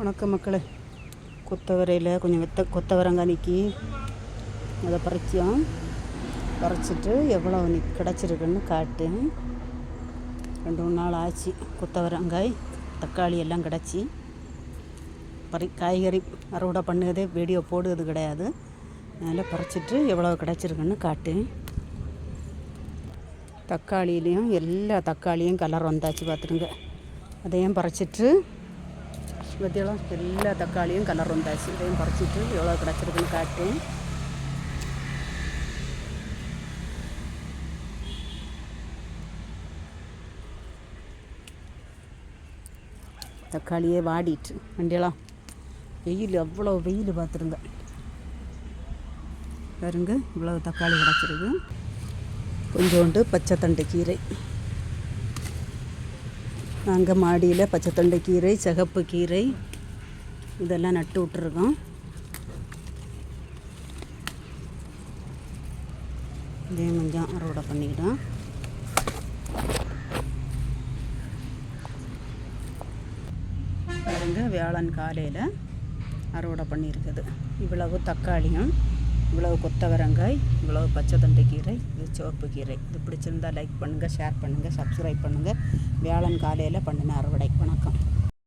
வணக்கம் மக்களே. கொத்தவரையில் கொஞ்சம் வெத்த கொத்தவரங்காய் நிற்கி அதை பறிச்சியும் பறிச்சிட்டு எவ்வளோ நி கிடச்சிருக்குன்னு காட்டு. ரெண்டு மூணு நாள் ஆச்சு கொத்தவரங்காய் தக்காளி எல்லாம் கிடச்சி. பறி காய்கறி அறுவடை பண்ணுறதே வீடியோ போடுறது கிடையாது. அதனால் பறிச்சிட்டு எவ்வளோ கிடச்சிருக்குன்னு காட்டு. தக்காளியிலையும் எல்லா தக்காளியும் கலர் வந்தாச்சு பார்த்துருங்க அதையும் பறிச்சிட்டு மத்தியெல்லாம் எல்லா தக்காளியும் கலர் வந்தாச்சு இதையும் பறிச்சிட்டு எவ்வளோ கிடச்சிருக்குன்னு காட்டு தக்காளியே வாடிட்டு வண்டியெல்லாம் வெயில் அவ்வளோ வெயில் பார்த்துருங்க பாருங்க இவ்வளோ தக்காளி கிடச்சிருக்கு கொஞ்சோண்டு பச்சை தண்டு கீரை நாங்கள் மாடியில் பச்சை கீரை சிகப்பு கீரை இதெல்லாம் நட்டு விட்ருக்கோம் இதே கொஞ்சம் அறுவடை பண்ணிக்கிட்டோம். பாருங்கள் வியாழன் காலையில் அறுவடை பண்ணியிருக்குது. இவ்வளவு தக்காளியும் இவ்வளவு கொத்தவரங்காய் இவ்வளவு பச்சை தண்டு கீரை இது சிவப்பு கீரை. இது பிடிச்சிருந்தா லைக் பண்ணுங்கள் ஷேர் பண்ணுங்கள் சப்ஸ்கிரைப் பண்ணுங்கள் வியாழன் காலையில் பண்ணின அறுவடை. வணக்கம்.